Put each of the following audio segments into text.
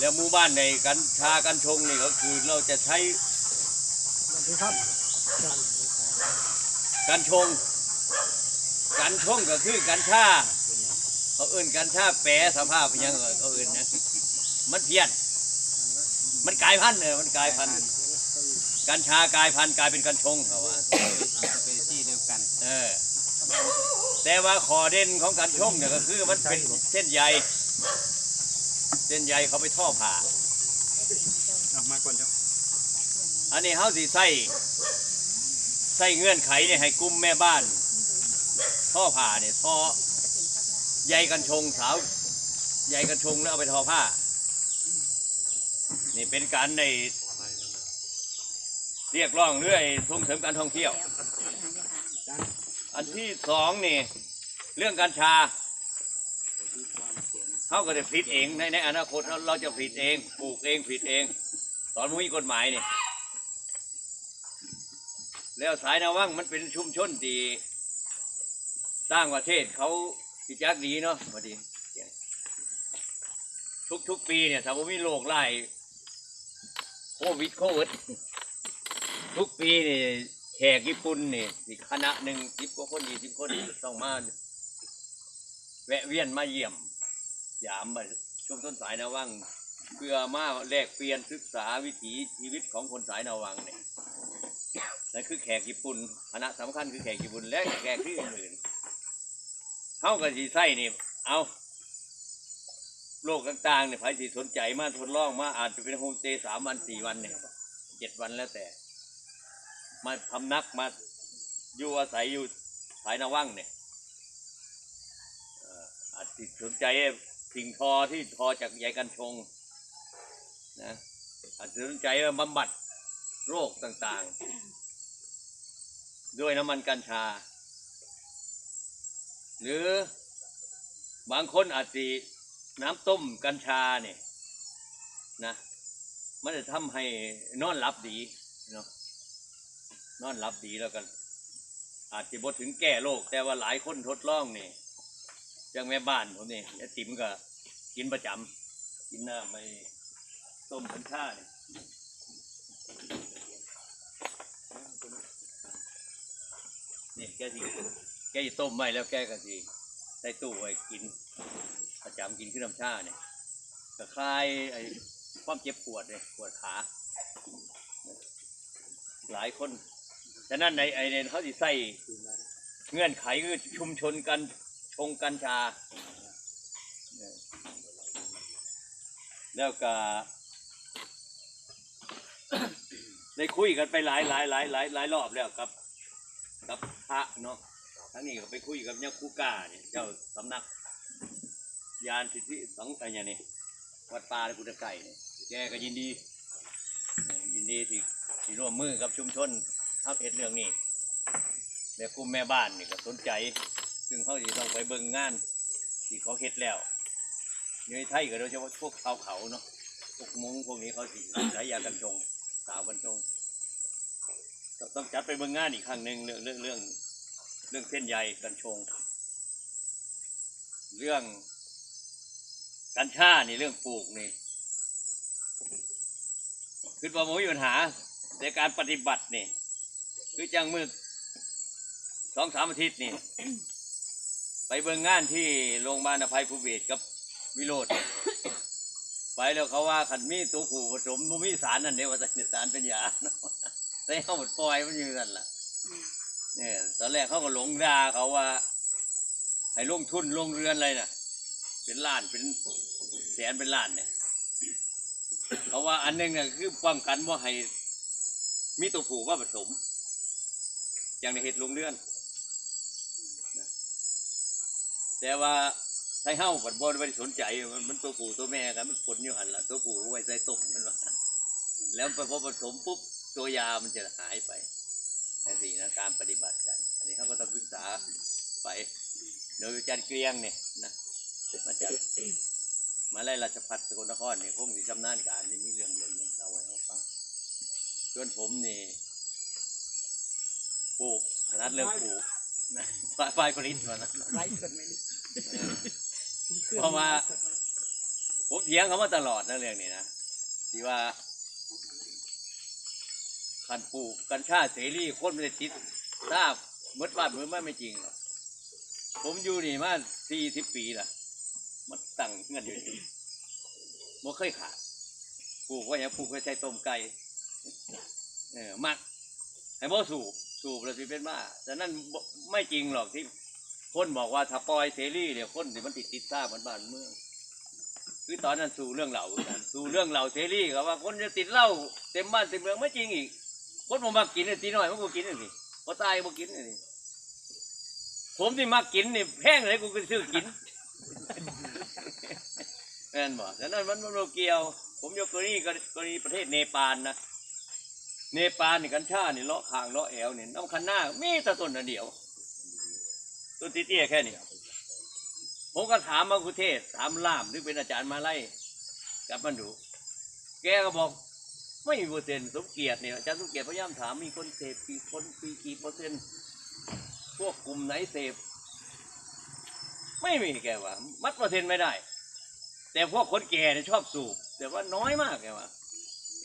แล้วหมู่บ้านในกัญชากัญชงนี่ก็คือเราจะใช้สวัสดีครับอาจารย์กัญชง กัญชงก็คือกัญชาเขาเอื่นกัญชาแปรสภาพเป็นหยังเอ่ยเขาเอื่นนะมันเพี้ยน มันกลายพันธุ์เออมันกลายพันธุ์กัญชากลายพันธุ์กลายเป็นกัญชงเขาว่าเป็นที่เดียวกันเออแต่ว่าขอเด่นของกัญชงเนี่ยก็คือมันเป็นเส้นใย เส้นใยเขาไปท่อผ่าออกมาก่อนเจ้าอันนี้เขาสิใส่ใส่เงื่อนไขเนี่ยให้กลุ่มแม่บ้าน ท่อผ่าเนี่ยท่อใยกันชงสาวใยกันชงแล้วเอาไปทอผ้า นี่เป็นการในเรียกร้องเรื่อยส่งเสริมการท่องเที่ยว อันที่สองนี่ เรื่องการชา เขาก็จะผลิตเองในในอนาคตเราเราจะผลิตเองปลูกเองผลิตเอง ตอนมีกฎหมายเนี่ยแล้วสายนาวังมันเป็นชุมชนที่สร้างประเทศเขาพิจักดีเนาะพอดีทุกทุกปีเนี่ยถ้าวมีโรคไล่โควิดโควิดทุกปีเนี่ยแขกญี่ปุ่นนี่อีกคณะหนึ่งสิบกว่าคนยี่สิบคนต้องมาแวะเวียนมาเยี่ยม ยามมาชุมชนสายนาวังเพื่อมาแลกเปลี่ยนศึกษาวิถีชีวิตของคนสายนาวังเนี่ยนั่นคือแขกญี่ปุ่นคณะสำคัญคือแขกญี่ปุ่นและแขกที่อื่นๆเขากับสีไส้นี่เอาโลกต่างๆเนี่ยใครสิสนใจมาทดลองมาอาจจะเป็นโฮมสเตย์สามวันสี่วันเนี่ยเจ็ดวันแล้วแต่ มาพำนักมาอยู่อาศัยอยู่สายนาวังเนี่ยเอ่ออาจจะสนใจ สิ่งทอที่ทอจากใยกันชงนะอาจจะสนใจว่าบำบัดโรคต่างๆ ด้วยน้ำมันกัญชา หรือบางคนอาจจะน้ำต้มกัญชาเนี่ยนะมันจะทำให้นอนหลับดีเนาะนอนหลับดีแล้วกัน อาจจะบดถึงแก้โรคแต่ว่าหลายคนทดลองนี่ อย่างแม่บ้านผมนี่ยายติ๋มก็กินประจำกินน้ำไม่ต้มกัญชาเนี่ยนี่แกสิแกสิต้มไว้แล้วแกก็สิใส่ตู้ไว้กิน ประจำกินขึ้นน้ำชาเนี่ยก็คลายไอ้ความเจ็บปวดเนี่ยปวดขา หลายคนฉะนั้นในไอ้เนี่ยเขาสิใส่เงื่อนไขคือชุมชนกัน งกัญชา แล้วก็ได้คุยกันไปหลายหลายหลายหลายหลายรอบแล้วกับกับพระเนาะทั้งนี้ก็ไปคุยกับเนี่ยคูกาเนี่ยเจ้าสำนัก ยานสิทธิสังอะไรอย่างนี้วัดป่ากุฎไก่เนี่ยแกก็ยินดี ยินดีที่ที่ร่วมมือกับชุมชนทับเอ็ดเรื่องนี้แต่กลุ่มแม่บ้านนี่ก็สนใจ ซึ่งเขาจะต้องไปเบิ่งงาน ที่เขาเฮ็ดแล้วในไทยก็โดยเฉพาะพวกชาวเขาเนาะพวกมงพวกนี้เขาสิใช้ยากันชงสาวกันชงต้องต้องจัดไปเบิ่งงานอีกครั้งหนึ่งเรื่องเรื่องเรื่องเรื่องเส้นใยกันชง เรื่องกัญชานี่เรื่องปลูกนี่คือว่าผมมีปัญหาในการปฏิบัตินี่ คือจังมือสองสามอาทิตย์นี่ ไปเบิ่งงานที่โรงพยาบาลอภัยภูเบศรกับวิโรธ ไปแล้วเขาว่าขันมีตัวผู้ผสมบ่มีสารนั่นเดียวว่าแต่สารเป็นยา แต่เขาหมดปล่อยมันอยู่นั่นล่ะเนี่ยตอนแรกเขาก็หลงดาเขาว่า ให้ลงทุนลงเรือนอะไรน่ะ เป็นล้านเป็นแสนเป็นล้านเนี่ยเขาว่าอันหนึงน่ะคือป้องกันว่าให้มีตัวผู้ว่าผสม อย่างในเห็ดลงเรือน แต่ว่าไทยเฮ้าผัดบอลไม่ได้สนใจมันมันตัวผู้ตัวแม่กันมันผลอยู่หันละตัวผู้ไว้ใส่ต้มมันว่าแล้วพอผสมปุ๊บตัวยามันจะหายไปแต่สี่นะการปฏิบัติกัน อันนี้เขาก็ต้องศึกษาไป โดยอาจารย์เกรียงเนี่ยนะมาจากมาไล่ราชพัฒสกลนครเนี่ยผมมีชำนาญการนี่มีเรื่องเรื่องหนึ่งเราไว้ให้ฟังส่วนผมนี่ปลูกถนัดเรื่องปลูกนะฝ่ายผลิตมานะไลฟ์สดไม่ เพราะว่า ผมเถียงเขามาตลอดนะเรื่องนี้นะที่ว่าคันปลูกกัญชาเสรีคนไม่ได้ติดทราบมดบ้านเมืองไม่ไม่จริงหรอกผมอยู่นี่มาสี่สิบปีละมันตั้งเงินอยู่นี่บ่เคยขาดปลูกไว้อย่างปลูกไว้ใช้ต้มไก่เออมักให้บ่สูบสูบแล้วสิเป็นบ้าแต่นั่นไม่จริงหรอกที่ คนบอกว่าถ้าปล่อยเสรีเดี๋ยวคนสิมันติดติดทราบมันบ้านเมือง คือตอนนั้นสู่เรื่องเหล่ากันสู่เรื่องเหล่าเสรีกับว่าคนจะติดเหล้าเต็มบ้านเต็มเมืองไม่จริงอีก คนผมมากินเนี่ยตีหน่อยมันก็กินนี่สิพอตายมันกินนี่สิผมที่มากินนี่แพงเลยกูก็ซื้อกินแม่นบอกแต่นั้นมันมันเกี่ยว ผมยกตัวนี้กรณีประเทศเนปาลนะเนปาลนี่กัญชานี่เลาะคางเลาะแอวนี่ยน้ำคันหน้ามีแต่ต้นเดียว ต้นเตี้ยๆแค่นี้ผมก็ถามมาคุเทศถามล่ามหรือเป็นอาจารย์มาไล่กับมาดู แกก็บอกไม่มีเปอร์เซ็นต์สมเกียรติเนี่ยอาจารย์สมเกียรติพยายามถามมีคนเสพกี่คนปีกี่เปอร์เซ็นต์พวกกลุ่มไหนเสพไม่มีแกว่ามัดเปอร์เซ็นต์ไม่ได้ แต่พวกคนแก่เนี่ยชอบสูบ แต่ว่าน้อยมากแกว่า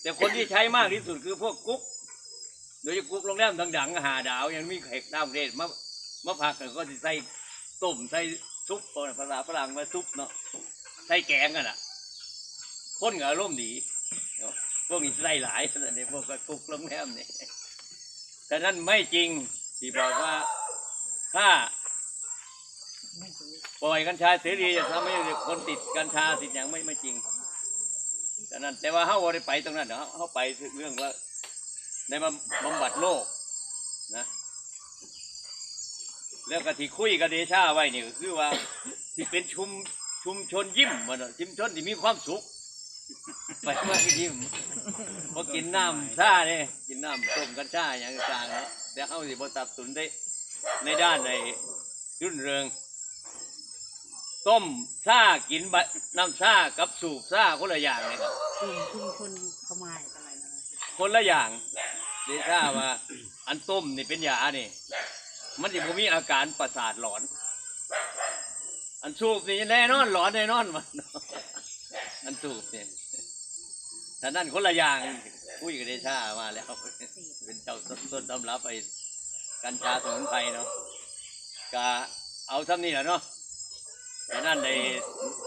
แต่คนที่ใช้มากที่สุดคือพวกกุ๊กโดยเฉพาะกุ๊กโรงแรมดังๆหาดาว ยังมีแขกต่างประเทศมา มาพักกันก็จะใส่ต้มใส่ซุปภาษาฝรั่งมาซุปเนาะใส่แกงกันอะคนก็อารมณ์ดีพวกนี้ใส่หลายแต่เนี่ยพวกก็กุ๊กโรงแรมเนี่ยแต่นั่นไม่จริงที่บอกว่าถ้าปล่อยกัญชาเสรีจะทำให้คนติดกัญชาติดอย่างไม่ไม่จริงแต่นั้นแต่ว่าเขาได้ไปตรงนั้นเนาะเขาไปเรื่องว่าในบำบำบัดโรคนะ แล้วก็ที่คุยกับเดชาไว้นี่ก็คือว่า ที่เป็นชุมชุมชนยิ้มมันน่ะชุมชนที่มีความสุข ไปมาก็ยิ้มพอกินน้ำชาเนี่ยกินน้ำต้มกัญชาอย่างต่างๆเนาะแต่เขาสิบ่ตับสนได้ในด้านในรื่นเริง ต้มชากินบะน้ำชากับสูบชาคนละอย่างเลยครับกลุ่มชุมชนขมายอะไรนะคนละอย่าง เดชาว่าอันต้มนี่เป็นยานี่ มันจะมีอาการประสาทหลอน อันสูบนี่แน่นอนหลอนแน่นอนมันอันสูบเนี่ยแต่นั่นคนละอย่างคุยกับเดชามาแล้ว เป็นเจ้าต้นตำรับไปกัญชาสมุนไพรเนาะก็เอาซ้ำนี่แหละเนาะแต่นั่นใน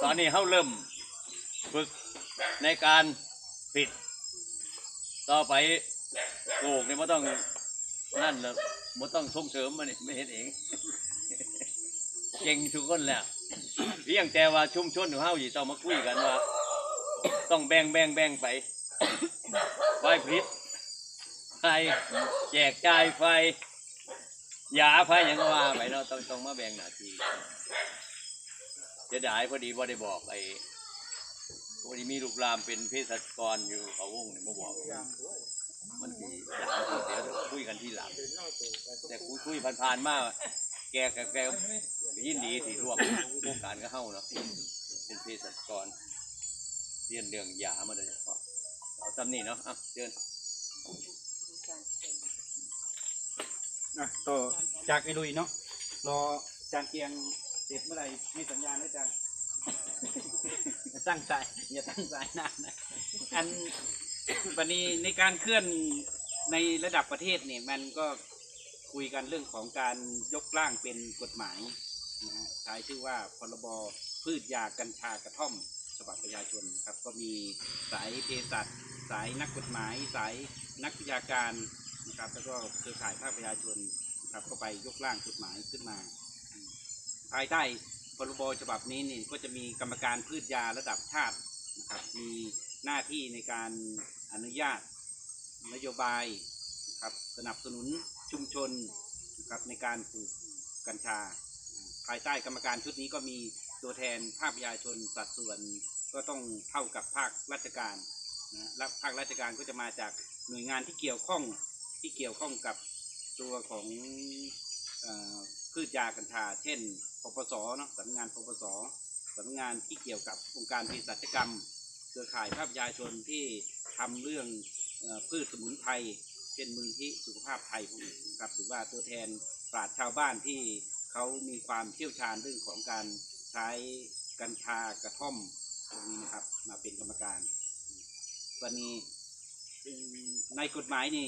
ตอนนี้เขาเริ่มฝึกในการผิด ต่อไปปลูกเนี่ยไม่ต้อง นั่นแล้วไม่ต้องส่งเสริมมันนี่ไม่เห็นเอง เก่งทุกคนแหล้วเพียงแต่ว่าชุมชนของเฮาอยู่ต้องมาคุยกันว่า ต้องแบ่งแบ่งแบ่งไปไฟผลิตไฟแจกจ่ายไฟยาไฟอย่างก็ว่าไปเราะต้องต้องมาแบ่งหน้าที่จะได้พอดีว่ได้บอกไอ้ พอดีมีลูกหลามเป็นเภสัชกรอยู่เขาวงเนี่ยมาบอกมันดีหลังสุดเดี๋ยวคุยกันที่หลัง แต่คุยคุยผ่านๆมากแกแกแกยินดีที่ร่วมโครงการก็เข้าเนาะเป็นเภสัชกรเรียนเรื่องยามาโดยเฉพาะเอาตำนี่เนาะอะเชิญอะต่อจากไอ้ลุยเนาะรอจานเกียงเสร็จเมื่อไหร่มีสัญญาณนะจาน ตั้งใจอย่าตั้งใจนานนะอันวันนี้ในการเคลื่อนในระดับประเทศเนี่ยมันก็คุยกันเรื่องของการยกร่างเป็นกฎหมายนะฮะใช้ชื่อว่าพรบพืชยากัญชากระท่อมฉบับประชาชนครับ ก็มีสายเภสัชสายนักกฎหมาย สายนักวิชาการนะครับแล้วก็เครือข่ายภาคประชาชนครับก็ไปยกร่างกฎหมายขึ้นมา ภายใต้ พรบฉบับนี้นี่ก็จะมีกรรมการพืชยาระดับชาตินะครับมีหน้าที่ในการอนุญาตนโยบายนะครับสนับสนุนชุมชนนะครับในการปลูกกัญชา ภายใต้กรรมการชุดนี้ก็มีตัวแทนภาคประชาชนสัดส่วนก็ต้องเท่ากับภาคราชการนะและภาคราชการก็จะมาจากหน่วยงานที่เกี่ยวข้องที่เกี่ยวข้องกับตัวของพืชยากัญชา เช่น ปปสเนาะสำนักงานปปสสำนักงานที่เกี่ยวกับองค์การเภสัชกรรม เครือข่ายภาคประชาชนที่ทำเรื่องพืชสมุนไพรเช่นมูลที่สุขภาพไทยพวกนี้นะครับหรือว่าตัวแทนปราชญ์ชาวบ้านที่เขามีความเชี่ยวชาญเรื่องของการใช้กัญชากระท่อมตรงนี้นะครับมาเป็นกรรมการวันนี้ในกฎหมายนี่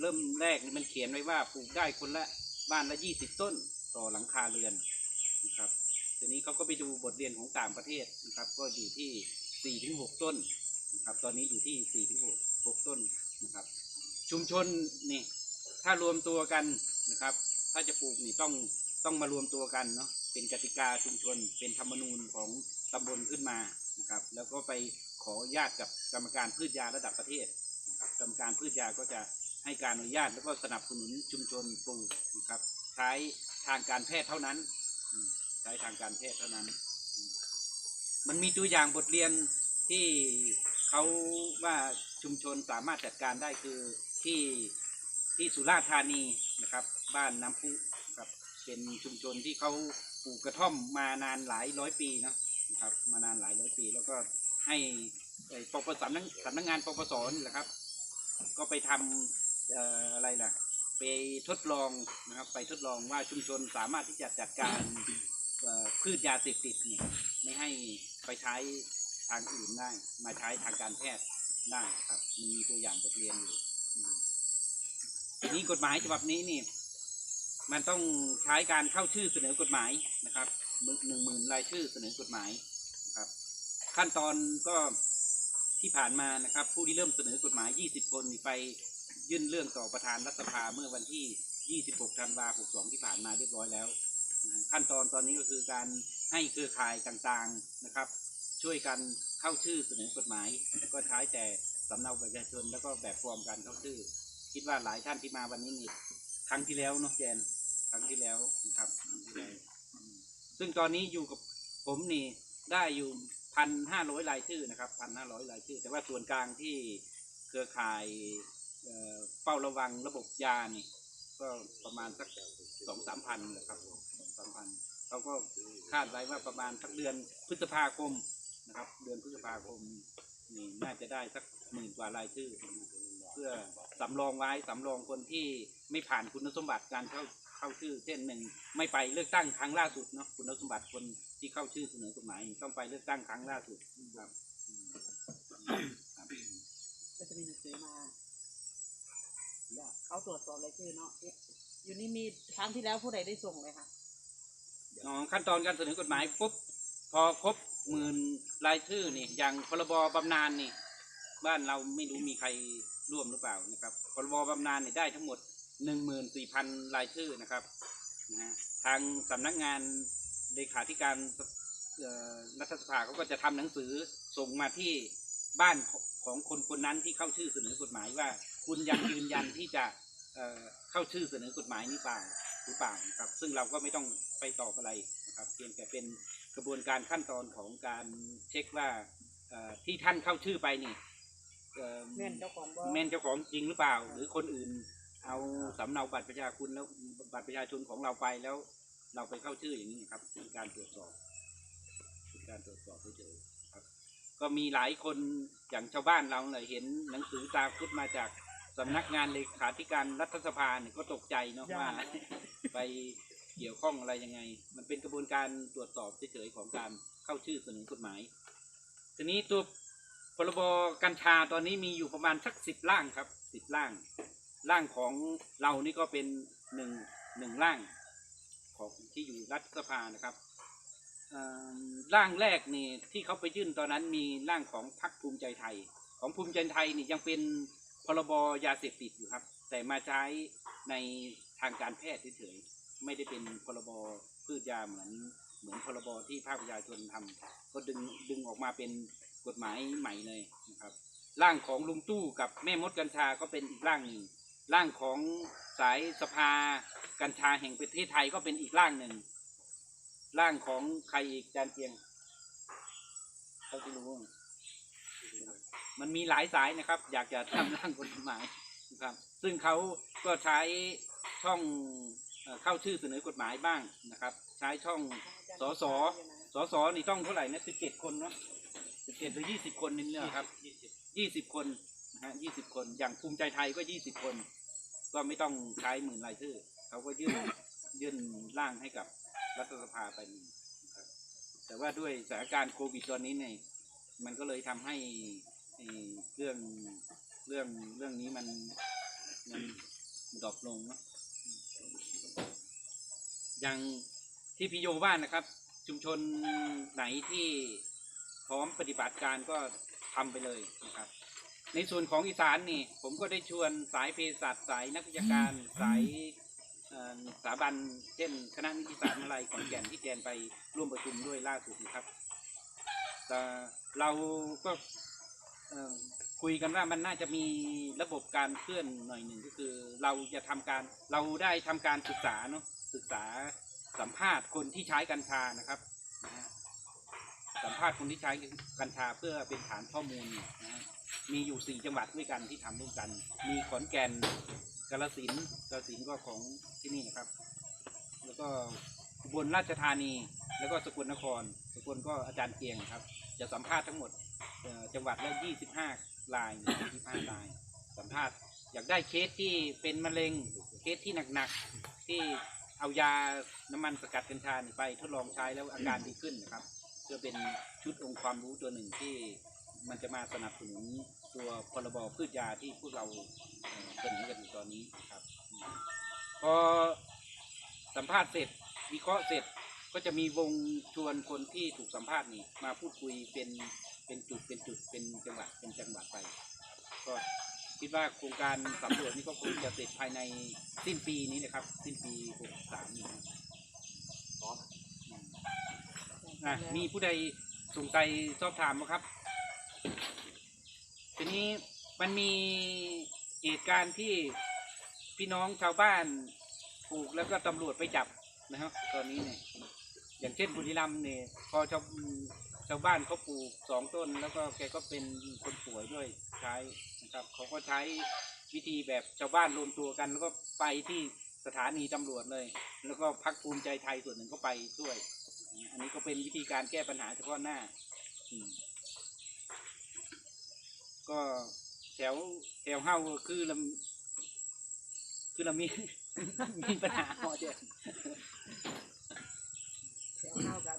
เริ่มแรกนี่มันเขียนไว้ว่าปลูกได้คนละบ้านละยี่สิบต้นต่อหลังคาเรือน นะครับทีนี้เขาก็ไปดูบทเรียนของต่างประเทศนะครับ ก็อยู่ที่สี่ถึงหกต้นนะครับ ตอนนี้อยู่ที่สี่ถึงหกหกต้นนะครับ ชุมชนนี่ถ้ารวมตัวกันนะครับ ถ้าจะปลูกนี่ต้องต้องมารวมตัวกันเนาะเป็นกติกาชุมชน เป็นธรรมนูญของตำบลขึ้นมานะครับ แล้วก็ไปขออนุญาตกับกรรมการพืชยาระดับประเทศนะครับกรรมการพืชยาก็จะให้การอนุญาตแล้วก็สนับสนุนชุมชนปลูกนะครับ ใช้ทางการแพทย์เท่านั้น ใช้ทางการแพทย์เท่านั้น มันมีตัวอย่างบทเรียนที่เขาว่าชุมชนสามารถจัดการได้คือที่ที่สุราษฎร์ธานีนะครับ บ้านน้ำพุครับเป็นชุมชนที่เขาปลูกกระท่อมมานานหลายร้อยปีนะนะครับ มานานหลายร้อยปี แล้วก็ให้ปปสำนักสำนักงานปปสนี่แหละครับ ก็ไปทำอออะไรล่ะ ไปทดลองนะครับ ไปทดลองว่าชุมชนสามารถที่จะจัดการ พืชยาเสพติดนี่ไม่ให้ไปใช้ทางอื่นได้ มาใช้ทางการแพทย์ได้ครับมันมีตัวอย่างบทเรียนอยู่ทีนี้กฎหมายฉบับนี้นี่ มันต้องใช้การเข้าชื่อเสนอกฎหมายนะครับหนึ่งหมื่นรายชื่อเสนอกฎหมายนะครับ ขั้นตอนก็ที่ผ่านมานะครับ ผู้ที่เริ่มเสนอกฎหมาย 20 คนไปยื่นเรื่องต่อประธานรัฐสภาเมื่อวันที่ 26 ธันวาคม 62 ที่ผ่านมาเรียบร้อยแล้ว นะขั้นตอนตอนนี้ก็คือการให้เครือข่ายต่างๆนะครับ ช่วยกันเข้าชื่อเสนอกฎหมาย ก็ใช้แต่สำเนาบัตรประชาชนแล้วก็แบบฟอร์มการเข้าชื่อ คิดว่าหลายท่านที่มาวันนี้นี่ครั้งที่แล้วเนาะแจนครั้งที่แล้วนะครับครั้งที่แล้วซึ่งตอนนี้อยู่กับผมนี่ได้อยู่พันห้าร้อยรายชื่อนะครับพันห้าร้อยรายชื่อ แต่ว่าส่วนกลางที่เครือข่ายเอ่อเฝ้าระวังระบบยานี่ ก็ประมาณสักสองสามพันนะครับสองสามพันเขาก็คาดไว้ว่าประมาณสักเดือนพฤษภาคมนะครับ เดือนพฤษภาคมนี่น่าจะได้สักหมื่นกว่ารายชื่อ เพื่อสำรองไว้สำรองคนที่ไม่ผ่านคุณสมบัติการเข้าเข้าชื่อเช่นหนึ่งไม่ไปเลือกตั้งครั้งล่าสุดเนาะคุณสมบัติคนที่เข้าชื่อเสนอกฎหมายต้องไปเลือกตั้งครั้งล่าสุดครับอืมครับก็จะมีหนังสือมา เขาตรวจสอบรายชื่อเนาะอยู่นี่มีครั้งที่แล้วผู้ใดได้ส่งเลยค่ะ อ๋อขั้นตอนการเสนอกฎหมายปุ๊บพอครบหมื่นรายชื่อนี่อย่างพรบบำนาญนี่ บ้านเราไม่รู้มีใครร่วมหรือเปล่านะครับพรบบำนาญเนี่ยได้ทั้งหมดหนึ่งหมื่นสี่พันรายชื่อนะครับนะฮะทางสำนักงานเลขาธิการอ่อรัฐสภาเขาก็จะทำหนังสือส่งมาที่บ้านของคนคนนั้นที่เข้าชื่อเสนอกฎหมายว่า คุณยังยืนยันที่จะเอ่อเข้าชื่อเสนอกฎหมายนี้เปล่าหรือเปล่านะครับ ซึ่งเราก็ไม่ต้องไปตอบอะไรนะครับเพียงแต่เป็นกระบวนการขั้นตอนของการเช็คว่าเอ่อที่ท่านเข้าชื่อไปนี่เอ่อแม่นเจ้าของบ่แม่นเจ้าของจริงหรือเปล่า หรือคนอื่นเอาสำเนาบัตรประชาคุณแล้วบัตรประชาชนของเราไปแล้ว เราไปเข้าชื่ออย่างนี้ครับเป็นการตรวจสอบเป็นการตรวจสอบเฉยๆครับ ก็มีหลายคนอย่างชาวบ้านเราเลยเห็นหนังสือตาคุดมาจาก สำนักงานเลขาธิการรัฐสภาเนี่ยก็ตกใจเนาะว่า ไปเกี่ยวข้องอะไรยังไง มันเป็นกระบวนการตรวจสอบเฉยๆของการเข้าชื่อเสนอกฎหมาย ทีนี้ตัวพรบกัญชาตอนนี้มีอยู่ประมาณสักสิบร่างครับสิบร่าง ร่างของเรานี่ก็เป็นหนึ่งหนึ่งร่างของที่อยู่รัฐสภานะครับเอ่อร่างแรกนี่ที่เขาไปยื่นตอนนั้นมีร่างของพรรคภูมิใจไทย ของภูมิใจไทยนี่ยังเป็น พรบยาเสพติดอยู่ครับ แต่มาใช้ในทางการแพทย์เฉยๆไม่ได้เป็นพรบพืชยาเหมือนเหมือนพรบที่ภาคประชาชนทำก็ดึงดึงออกมาเป็นกฎหมายใหม่เลยนะครับ ร่างของลุงตู้กับแม่มดกัญชาก็เป็นอีกร่างหนึ่งร่างของสายสภากัญชาแห่งประเทศไทยก็เป็นอีกร่างหนึ่งร่างของใครอีกจานเพียงเขาจะรู้ มันมีหลายสายนะครับ อยากจะทำร่างกฎหมายนะครับ ซึ่งเขาก็ใช้ช่องเอ่อเข้าชื่อเสนอกฎหมายบ้างนะครับ ใช้ช่องสสสสนี่ต้องเท่าไหร่นะสิบเจ็ดคนเนาะสิบเจ็ดหรือยี่สิบคนนี่เนี่ยครับยี่สิบคนนะฮะยี่สิบคน อย่างภูมิใจไทยก็ยี่สิบคน ก็ไม่ต้องใช้หมื่นรายชื่อ เขาก็ยื่นยื่นร่างให้กับรัฐสภาไปนะครับแต่ว่าด้วยสถานการณ์โควิดตอนนี้เนี่ยมันก็เลยทำให้ เรื่องเรื่องเรื่องนี้มันมันดรอปลงนะอย่างที่พี่โยบ้านนะครับ ชุมชนไหนที่พร้อมปฏิบัติการก็ทำไปเลยนะครับ ในส่วนของอีสานนี่ ผมก็ได้ชวนสายเภสัชสายนักวิชาการสายสถาบันเช่น คณะนิติศาสตร์อะไรขอนแก่นที่แกนไปร่วมประชุมด้วยล่าสุดนะครับแต่เราก็ คุยกันว่ามันน่าจะมีระบบการเคลื่อนหน่อยหนึ่งก็คือ เราจะทำการเราได้ทำการศึกษาเนาะศึกษาสัมภาษณ์คนที่ใช้กัญชานะครับนะสัมภาษณ์คนที่ใช้กัญชาเพื่อเป็นฐานข้อมูลนะมีอยู่สี่จังหวัดด้วยกันที่ทำร่วมกัน มีขอนแก่นกาฬสินกาฬสินก็ของที่นี่นะครับ แล้วก็บลราชธานี แล้วก็สกลนคร สกลก็อาจารย์เกียงครับ จะสัมภาษณ์ทั้งหมด เอ่อจังหวัดละ25ราลาย25ราย สัมภาษณ์อยากได้เคสที่เป็นมะเร็งเคสที่หนักๆที่เอายาน้ำมันสกัดกัญชานี่ไปทดลองใช้แล้วอาการดีขึ้นนะครับเพื่อเป็นชุดองค์ความรู้ตัวหนึ่งที่มันจะมาสนับสนุนตัวพรบพืชยาที่พวกเราเอ่อเสนอกันอยู่ตอนนี้นะครับ พอสัมภาษณ์เสร็จ วิเคราะห์เสร็จก็จะมีวงชวนคนที่ถูกสัมภาษณ์นี่มาพูดคุยเป็น เป็นจุดเป็นจุดเป็นจังหวัดเป็นจังหวัดไป ก็คิดว่าโครงการสำรวจนี่ก็คงจะเสร็จภายในสิ้นปีนี้นะครับ สิ้นปี63นี้นะครับอะมีผู้ใดสงสัยสอบถามไหมครับ ทีนี้มันมีเหตุการณ์ที่พี่น้องชาวบ้านปลูกแล้วก็ตำรวจไปจับนะครับ ตอนนี้เนี่ยอย่างเช่นบุรีรัมย์เนี่ยพอชาว ชาวบ้านเขาปลูกสองต้น แล้วก็แกก็เป็นคนป่วยด้วยใช้นะครับเขาก็ใช้วิธีแบบชาวบ้านรวมตัวกันแล้วก็ไปที่สถานีตำรวจเลย แล้วก็พักภูมิใจไทยส่วนหนึ่งก็ไปช่วย อันนี้ก็เป็นวิธีการแก้ปัญหาเฉพาะหน้าก็แถวแถวเฮาคือลำคือเรามีมีปัญหาพอเดียวเดี๋ยวเข้ากับ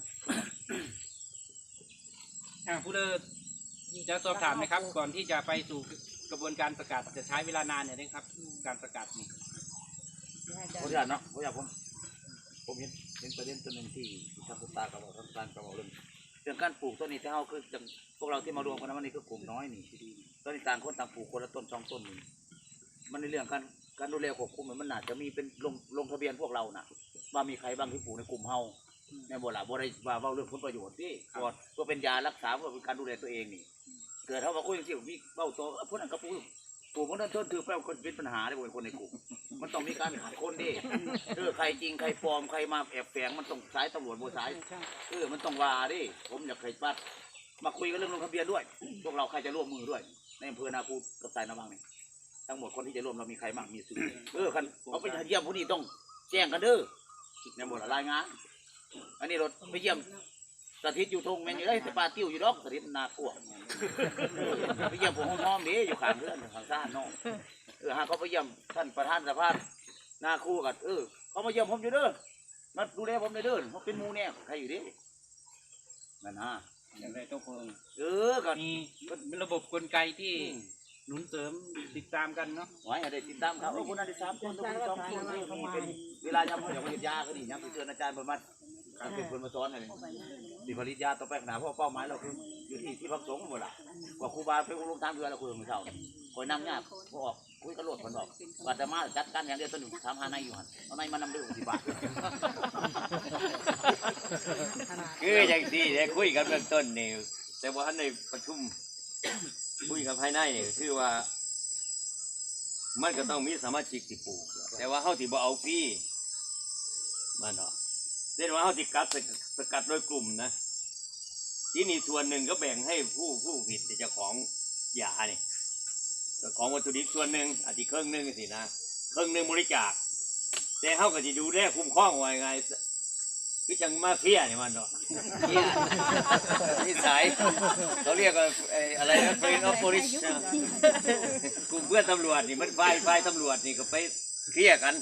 อ่าผู้เลิศจะสอบถามไหมครับ ก่อนที่จะไปสู่กระบวนการสกัดจะใช้เวลานานเนี่ยนะครับ การสกัดนี่ให้อาออนุย์ญาตเนาะขออนุญาตผมผมเห็นเห็นประเด็นตัวหนึ่งที่ที่ทางคุณตากระบอกทางการกระบอกเรื่องเรื่องการปลูกต้นนี้ที่เขาคือจังพวกเราที่มารวมกันนะวันนี้คือกลุ่มน้อยนี่ต้นนี้ต่างคนต่างปลูกคนละต้นสองต้นนี่มันในเรื่องการการดูแลควบคุมมันน่าจะมีเป็นลงลงทะเบียนพวกเราน่ะ ว่ามีใครบ้างที่ปลูกในกลุ่มเฮา ในบ่ละบ่ได้ว่าเว้าเรื่องผลประโยชน์ที่ก่อนก็เป็นยารักษาเพื่อเป็นการดูแลตัวเองนี่เกิดเขามาคุยอย่างที่พี่เบ้าโตเอ้าพวกนั้นก็ปลูกปลูกมันนั่นต้นคือแปลว่าคนเป็นปัญหาได้บ่เป็นคนในกลุ่มมันต้องมีการหาคนดิเออใครจริงใครปลอมใครมาแอบแฝงมันต้องสายตำรวจโบสายใช่เออมันต้องว่าดิผมอยากใครปัด มาคุยกันเรื่องลงทะเบียนด้วย พวกเราใครจะร่วมมือด้วย ในอำเภอนาคูกับสายนาบางนี่ทั้งหมดคนที่จะร่วมเรามีใครบ้างมีสื่อเออคันเอาไปเยี่ยมผู้นี้ต้องแจ้งกันเด้อในหมดรายงาน อันนี้รถไปเยี่ยมสถิตอยู่ทงแม่นอยู่ได้แต่ปลาติ้วอยู่ดอกสถิตมันนากลัวไปเยี่ยมผมห้อมๆเด้อยู่ข้างเรือนข้างซ่านเน้องเออหาเขาไปเยี่ยมท่านประธานสภานาคูกันเออ เขามาเยี่ยมผมอยู่เด้อมาดูแลผมในอยเด้อเขาเป็นหมูแน่ใครอยู่เด้นั่นฮะอย่างไรต้องเพิ่งเออกันมีมีระบบกลไกที่หนุนเสริมติดตามกันเนาะไว้ให้ได้ติดตามครับเออคนนั้นได้สามคนตัวคนสองคนเออมีเป็นเวลายามเขาอยากเห็นยาก็ดีนะไปเชิญอาจารย์ประมาณ เป็นคนมาสอนอะไรสิผลิตยาต่อไปข้างหนาเพราะเป้าหมายเราคืออยู่ที่ที่พักสงฆ์หมดละว่าครูบาไปอบรมทางเรือเราคุยกับมือเช้าคอยนั่งยากพอออกคุยกระโดดคนออกว่าแต่มาจัดการอย่างเดียวสนุกทำหาในอยู่หันเอาในมานำเรื่องสิบบาทขนาดคืออย่างที่ได้คุยกันเบื้องต้นนี่แต่ว่าในประชุมคุยกันภายในนี่คือว่า มันก็ต้องมีสมาชิกที่ปลูกแต่ว่าเฮาที่บ่เอาฟรีมันเนาะเช่นว่าเฮาที่กัดสกสกัดโดยกลุ่มนะ ที่นี่ส่วนหนึ่งก็แบ่งให้ผู้ผู้ผิดเจ้าของยานี่เจ้าของวัตถุดิบส่วนหนึ่งอาจจะเครื่องหนึ่งสินะเครื่องหนึ่งบริจาคแต่เฮาก็จะดูแลคุ้มครองไว้ไงคือจังมาเฟียนี่มันเนาะเฟียนิสัยเขาเรียกว่าไอ้อะไรนะเฟรนออฟโพลิสกลุ่มเพื่อนตำรวจนี่มันไฟไฟตำรวจนี่ก็ไป เคลียร์กัน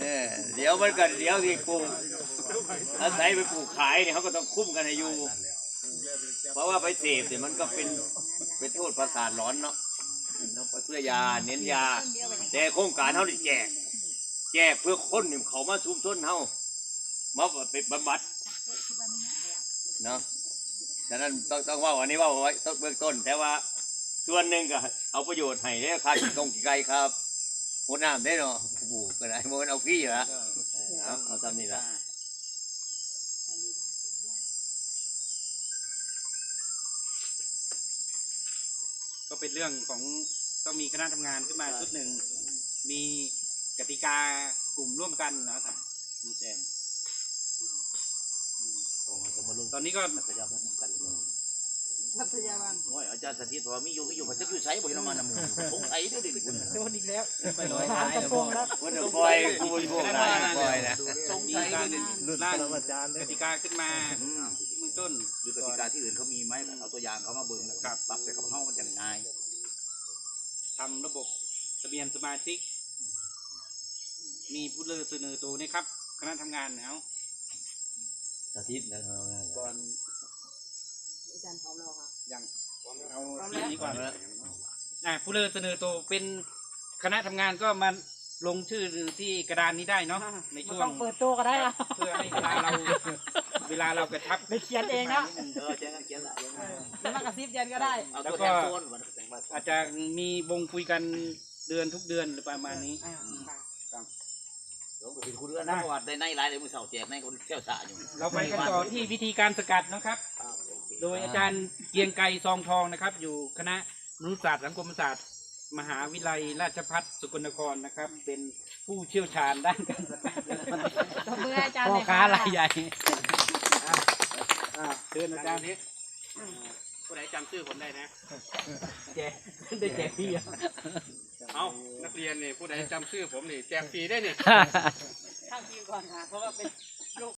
เออเดี๋ยวมันก็เดี๋ยวที่ปลูกอาศัยไปปลูกขายเนี่ยเขาก็ต้องคุ้มกันให้อยู่ เพราะว่าไปเสพเนี่ยมันก็เป็นเป็นโทษประสาทร้อนเนาะเราไปเพื่อยาเน้นยา แต่โครงการเขาได้แจก แจกเพื่อคนเนี่ยเขามาชุมชนเขามาเป็นบำบัดเนาะฉะนั้นต้องต้องว่าวันนี้ว่าไว้ต้นเบื้องต้น แต่ว่าส่วนหนึ่งก็เอาประโยชน์ให้เนี่ยค่าตรงกี่ไกลครับ หมดน้ำได้เนาะโอ้โหก็ได้มันเอาพี่เหรอเอาเอาตามนี้ละก็เป็นเรื่องของต้องมีคณะทำงานขึ้นมาชุดหนึ่ง มีกติกากลุ่มร่วมกันนะครับมีแจมโอ้จะมาลงตอนนี้ก็พยายามมากัน พัทยาวันโอ้ยอาจารย์สถิตบอกว่ามีอยู่มีอยู่พระเจ้าอยู่ไสบ่เห็นเอามานะหมู่สงสัยเด้อเด็กคุณโดนอีกแล้วไปลอยถามท้ายกระแล้วโปรงแล้วว่าจะปล่อยกูเป็นพวกนายปล่อยนะสงมีสัยการเด้อรุ่นร่างปรมาจารย์เลกยติกาขึ้นมาอืมเบื้องต้นหรือกติกาที่อื่นเขามีไหมเอาตัวอย่างเขามาเบิ่งแล้วครับปรับแต่กับเฮามันจังง่ายทำระบบทะเบียนสมาชิก มีผู้เลือกเสนอตัวนะครับคณะทำงานเนาะสถิตนะก่อนอา จารย์พร้อมแล้วค่ะ ยังเอาพร้อมแล้วทีนี้ก่อนอะผู้เลือกเสนอตัวเป็นคณะทำงานก็มาลงชื่อที่กระดานนี้ได้เนาะในไม่ช่วต้องงเปิดตัวก็ได้อะเพื่อให้เวลาเราเวลาเรากระชับ ไปเขียนเองนะเออแจ้งกันเขียนละแล้วมากระซิบยันก็ได้เอาตัวแทนโซนวันแต่งบ้านอาจจะมีวงคุยกันเดือนทุกเดือนหรือประมาณนี้ อ่าค่ะเดี๋ยวก็เป็นคุณเรือนนะเพราะว่าได้ในหลายเลยมือเสาแจกในคนเที่ยวสาอยู่เราไปกันต่อที่วิธีการสกัดนะครับ โดยอาจารย์เกรียงไกรซองทองนะครับ อยู่คณะมนุษยศาสตร์สังคมศาสตร์ มหาวิทยาลัยราชภัฏสกลนครนะครับ เป็นผู้เชี่ยวชาญด้านการสกัดตบมือให้อาจารย์พ่อเลยค้าค่ะรายใหญ่อะอะเชิญอาจารย์ผู้ใดจำชื่อผมได้นะ แจกได้แจกพี่อะเอานักเรียนนี่ผู้ใดจำชื่อผมนี่แจกฟรีได้นี่ ข้างคิวก่อนค่ะ เพราะว่าเป็น